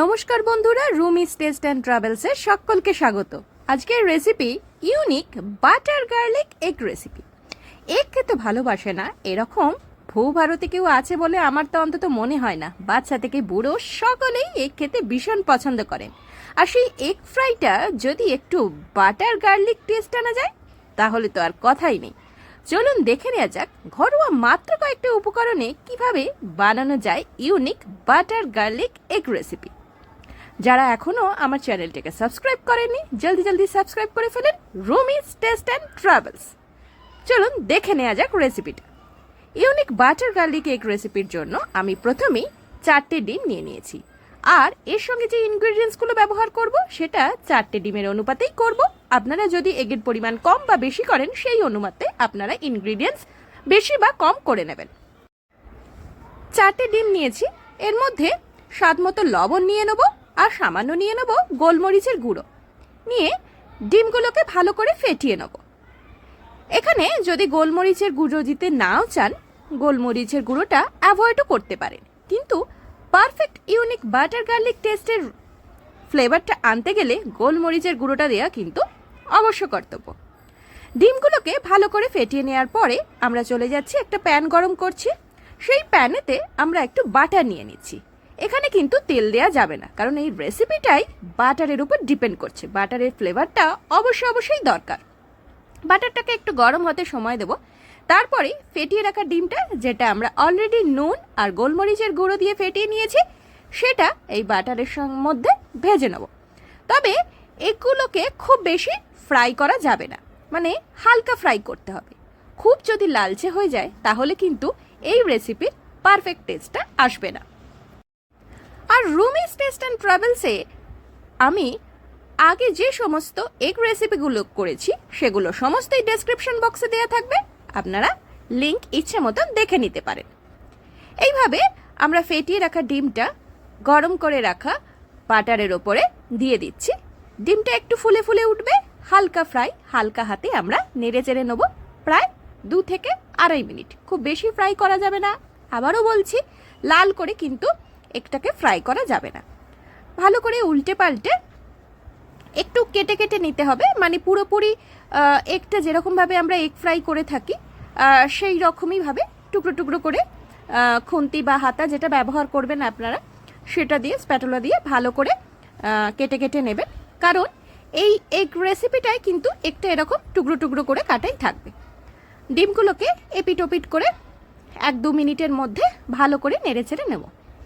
নমস্কার বন্ধুরা, Rumi test and ট্রাভেলসে সকলকে স্বাগত। আজকের recipe unique butter garlic egg recipe egg খেতে ভালোবাসে না, এরকম ভূ ভারতে কেউ আছে বলে আমার তো অন্তত মনে হয় না। বাচ্চা থেকে বুড়ো সকলেই এগ খেতে ভীষণ পছন্দ করেন। আর সেই এগ ফ্রাইটা যদি একটু বাটার গার্লিক টেস্ট আনা যায়, তাহলে তো আর কথাই নেই। চলুন দেখে নেওয়া যাক, ঘরোয়া মাত্র কয়েকটা উপকরণে কীভাবে বানানো যায় unique butter garlic egg recipe যারা এখনও আমার চ্যানেলটাকে সাবস্ক্রাইব করেননি, জলদি জলদি সাবস্ক্রাইব করে ফেলেন রুমিস টেস্ট অ্যান্ড ট্রাভেলস। চলুন দেখে নেওয়া যাক রেসিপিটা ইউনিক বাটার গার্লিক এগ রেসিপির জন্য আমি প্রথমেই চারটে ডিম নিয়ে নিয়েছি। আর এর সঙ্গে যে ইনগ্রেডিয়েন্টসগুলো ব্যবহার করব, সেটা চারটে ডিমের অনুপাতেই করব। আপনারা যদি এগের পরিমাণ কম বা বেশি করেন, সেই অনুপাতে আপনারা ইনগ্রিডিয়েন্টস বেশি বা কম করে নেবেন। চারটে ডিম নিয়েছি। এর মধ্যে স্বাদ মতো লবণ নিয়ে নেব। আর সামান্য নিয়ে নেব গোলমরিচের গুঁড়ো। নিয়ে ডিমগুলোকে ভালো করে ফেটিয়ে নেব। এখানে যদি গোলমরিচের গুঁড়ো দিতে নাও চান, গোলমরিচের গুঁড়োটা অ্যাভয়েডও করতে পারেন। কিন্তু পারফেক্ট ইউনিক বাটার গার্লিক টেস্টের ফ্লেভারটা আনতে গেলে গোলমরিচের গুঁড়োটা দেওয়া কিন্তু অবশ্য কর্তব্য। ডিমগুলোকে ভালো করে ফেটিয়ে নেওয়ার পরে আমরা চলে যাচ্ছি একটা প্যান গরম করছি। সেই প্যানেতে আমরা একটু বাটার নিয়ে নিচ্ছি। এখানে কিন্তু তেল দেওয়া যাবে না, কারণ এই রেসিপিটাই বাটারের উপর ডিপেন্ড করছে। বাটারের ফ্লেভারটা অবশ্যই অবশ্যই দরকার। বাটারটাকে একটু গরম হতে সময় দেব। তারপরে ফেটিয়ে রাখা ডিমটা, যেটা আমরা অলরেডি নুন আর গোলমরিচের গুঁড়ো দিয়ে ফেটিয়ে নিয়েছি, সেটা এই বাটারের মধ্যে ভেজে নেব। তবে এগুলোকে খুব বেশি ফ্রাই করা যাবে না মানে হালকা ফ্রাই করতে হবে। খুব যদি লালচে হয়ে যায়, তাহলে কিন্তু এই রেসিপির পারফেক্ট টেস্টটা আসবে না। আর রুমিস টেস্ট অ্যান্ড ট্রাভেলসে আমি আগে যে সমস্ত এগ রেসিপিগুলো করেছি, সেগুলো সমস্তই ডেসক্রিপশন বক্সে দেওয়া থাকবে। আপনারা লিংক ইচ্ছে মতন দেখে নিতে পারেন। এইভাবে আমরা ফেটিয়ে রাখা ডিমটা গরম করে রাখা বাটারের ওপরে দিয়ে দিচ্ছি। ডিমটা একটু ফুলে ফুলে উঠবে, হালকা ফ্রাই হালকা হাতে আমরা নেড়ে চেড়ে নেব প্রায় দু থেকে আড়াই মিনিট। খুব বেশি ফ্রাই করা যাবে না। আবারও বলছি, লাল করে কিন্তু একটাকে ফ্রাই করা যাবে না। ভালো করে উল্টে পাল্টে একটু কেটে কেটে নিতে হবে। মানে পুরোপুরি এগটা যেরকমভাবে আমরা এগ ফ্রাই করে থাকি সেই রকমইভাবে টুকরো টুকরো করে খুন্তি বা হাতা যেটা ব্যবহার করবেন আপনারা, সেটা দিয়ে, স্প্যাটোলা দিয়ে ভালো করে কেটে কেটে নেবেন। কারণ এই এগ রেসিপিটাই কিন্তু একটা এরকম টুকরো টুকরো করে কাটাই থাকবে। ডিমগুলোকে এপিট ওপিট করে এক দু মিনিটের মধ্যে ভালো করে নেড়ে চেড়ে নেব।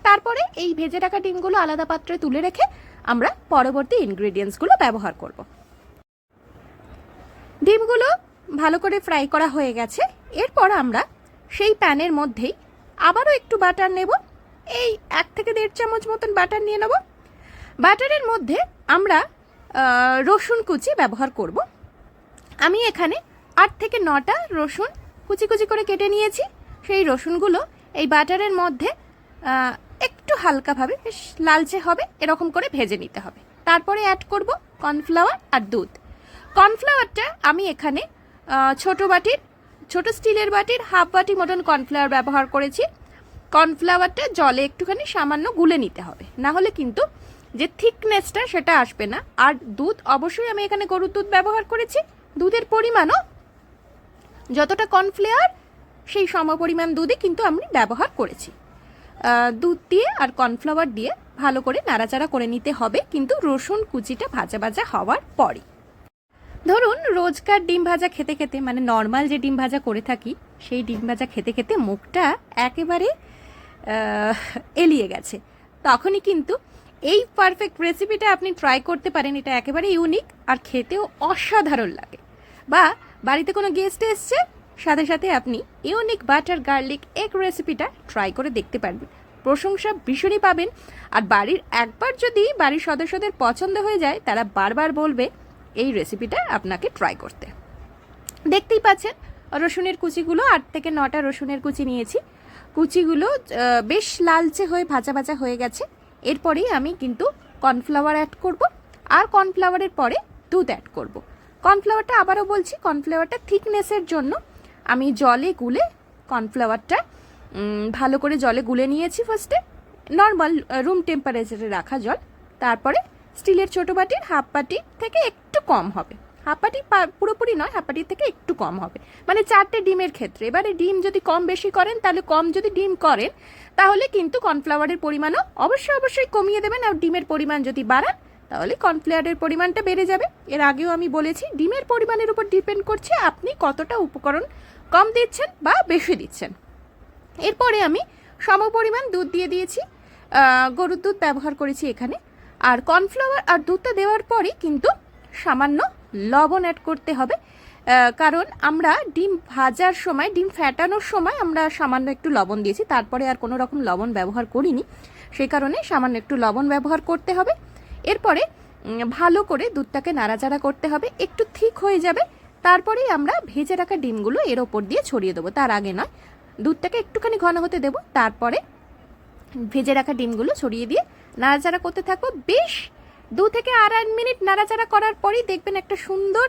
তারপরে এই ভেজে রাখা ডিমগুলো আলাদা পাত্রে তুলে রেখে আমরা পরবর্তী ইনগ্রেডিয়েন্টসগুলো ব্যবহার করব। ডিমগুলো ভালো করে ফ্রাই করা হয়ে গেছে। এরপর আমরা সেই প্যানের মধ্যেই আবারও একটু বাটার নেব। এই এক থেকে দেড় চামচ মতন বাটার নিয়ে নেব। বাটারের মধ্যে আমরা রসুন কুচি ব্যবহার করব। আমি এখানে আট থেকে নটা রসুন কুচি কুচি করে কেটে নিয়েছি। সেই রসুনগুলো এই বাটারের মধ্যে একটু হালকাভাবে, বেশ লালচে হবে, এরকম করে ভেজে নিতে হবে। তারপরে অ্যাড করব কর্নফ্লাওয়ার আর দুধ। কর্নফ্লাওয়ারটা আমি এখানে ছোট বাটির, ছোট স্টিলের বাটির হাফ বাটি মতন কর্নফ্লাওয়ার ব্যবহার করেছি। কর্নফ্লাওয়ারটা জলে একটুখানি সামান্য গুলে নিতে হবে। না হলে কিন্তু যে থিকনেসটা সেটা আসবে না। আর দুধ অবশ্যই আমি এখানে গরুর দুধ ব্যবহার করেছি। দুধের পরিমাণও যতটা কর্নফ্লেয়ার সেই সমপরিমাণ দুধই কিন্তু আমি ব্যবহার করেছি। দুধ দিয়ে আর কর্নফ্লাওয়ার দিয়ে ভালো করে নাড়াচাড়া করে নিতে হবে, কিন্তু রসুন কুচিটা ভাজা ভাজা হওয়ার পরই। ধরুন, রোজকার ডিম ভাজা খেতে খেতে মানে নর্মাল যে ডিম ভাজা করে থাকি, সেই ডিম ভাজা খেতে খেতে মুখটা একেবারে এলিয়ে গেছে। তখনই কিন্তু এই পারফেক্ট রেসিপিটা আপনি ট্রাই করতে পারেন, এটা একেবারে ইউনিক আর খেতেও অসাধারণ লাগে। বা বাড়িতে কোনো গেস্ট এসছে সাথে সাথে আপনি ইউনিক বাটার গার্লিক এগ রেসিপিটা ট্রাই করে দেখতে পারবেন। প্রশংসা ভীষণই পাবেন। আর বাড়ির একবার যদি বাড়ির সদস্যদের পছন্দ হয়ে যায়, তারা বারবার বলবে, এই রেসিপিটা আপনাকে ট্রাই করতে। দেখতেই পাচ্ছেন, রসুনের কুচিগুলো আট থেকে নটা রসুনের কুচি নিয়েছি। কুচিগুলো বেশ লালচে হয়ে ভাজা ভাজা হয়ে গেছে। এরপরেই আমি কিন্তু কর্নফ্লাওয়ার অ্যাড করব আর কর্নফ্লাওয়ারের পরে দুধ অ্যাড করব। কর্নফ্লাওয়ারটা আবারও বলছি, কর্নফ্লাওয়ারটা থিকনেসের জন্য আমি জলে গুলে কর্নফ্লাওয়ারটা ভালো করে জলে গুলে নিয়েছি ফার্স্টে নর্মাল রুম টেম্পারেচারে রাখা জল। তারপরে স্টিলের ছোটো বাটির হাফ বাটির থেকে একটু কম হবে। হাফ বাটি পা- পুরোপুরি নয় হাফ বাটির থেকে একটু কম হবে। মানে চারটে ডিমের ক্ষেত্রে। এবারে ডিম যদি কম বেশি করেন, তাহলে কম যদি ডিম করেন, তাহলে কিন্তু কর্নফ্লাওয়ারের পরিমাণও অবশ্যই অবশ্যই কমিয়ে দেবেন। আর ডিমের পরিমাণ যদি বাড়ান, তাহলে কর্নফ্লাওয়ারের পরিমাণটা বেড়ে যাবে। এর আগেও আমি বলেছি, ডিমের পরিমাণের উপর ডিপেন্ড করছে আপনি কতটা উপকরণ কম দিচ্ছেন বা বেশি দিচ্ছেন। এরপরে আমি সম পরিমাণ দুধ দিয়ে দিয়েছি। গরুর দুধ ব্যবহার করেছি এখানে। আর কর্নফ্লাওয়ার আর দুধটা দেওয়ার পরে কিন্তু সামান্য লবণ অ্যাড করতে হবে। কারণ আমরা ডিম ভাজার সময়, ডিম ফ্যাটানোর সময় আমরা সামান্য একটু লবণ দিয়েছি। তারপরে আর কোনো রকম লবণ ব্যবহার করিনি। সেই কারণে সামান্য একটু লবণ ব্যবহার করতে হবে। এরপরে ভালো করে দুধটাকে নাড়াচাড়া করতে হবে। একটু ঠিক হয়ে যাবে। তারপরেই আমরা ভেজে রাখা ডিমগুলো এর ওপর দিয়ে ছড়িয়ে দেবো। তার আগে নয়, দুধটাকে একটুখানি ঘন হতে দেবো। তারপরে ভেজে রাখা ডিমগুলো ছড়িয়ে দিয়ে নাড়াচাড়া করতে থাকব। বেশ দু থেকে আড়াই মিনিট নাড়াচাড়া করার পরেই দেখবেন একটা সুন্দর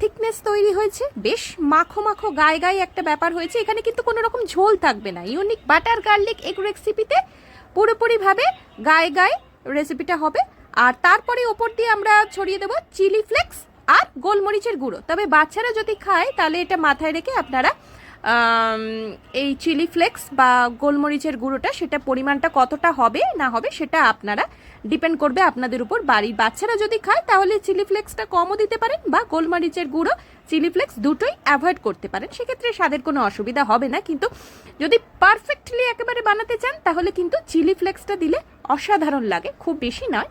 থিকনেস তৈরি হয়েছে। বেশ মাখো মাখো, গায়ে গায়ে একটা ব্যাপার হয়েছে। এখানে কিন্তু কোনো রকম ঝোল থাকবে না। ইউনিক বাটার গার্লিক এগ রেসিপিতে পুরোপুরিভাবে গায়ে গায়ে রেসিপিটা হবে। আর তারপরে ওপর দিয়ে আমরা ছড়িয়ে দেবো চিলি ফ্লেক্স। আর গোলমরিচের গুঁড়ো। তবে বাচ্চারা যদি খায়, তাহলে এটা মাথায় রেখে আপনারা এই চিলি ফ্লেক্স বা গোলমরিচের গুঁড়োটা, সেটা পরিমাণটা কতটা হবে, না হবে, সেটা আপনারা ডিপেন্ড করবে আপনাদের উপর বাড়ির বাচ্চারা যদি খায়, তাহলে চিলি ফ্লেক্সটা কমও দিতে পারেন বা গোলমরিচের গুঁড়ো, চিলি ফ্লেক্স দুটোই অ্যাভয়েড করতে পারেন। সেক্ষেত্রে স্বাদের কোনো অসুবিধা হবে না, কিন্তু যদি পারফেক্টলি একেবারে বানাতে চান, তাহলে কিন্তু চিলি ফ্লেক্সটা দিলে অসাধারণ লাগে, খুব বেশি নয়।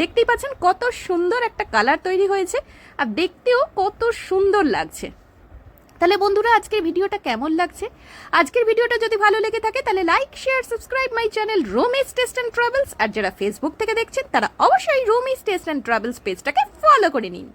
দেখতেই পাচ্ছেন কত সুন্দর একটা কালার তৈরি হয়েছে আর দেখতেও কত সুন্দর লাগছে। তাহলে বন্ধুরা, আজকের ভিডিওটা কেমন লাগছে? আজকের ভিডিওটা যদি ভালো লেগে থাকে, তাহলে like share subscribe my channel Romis taste and travels আর যারা ফেসবুক থেকে দেখছেন, তারা অবশ্যই রোমিস টেস্ট অ্যান্ড ট্রাভেলস পেজটাকে ফলো করে নিন।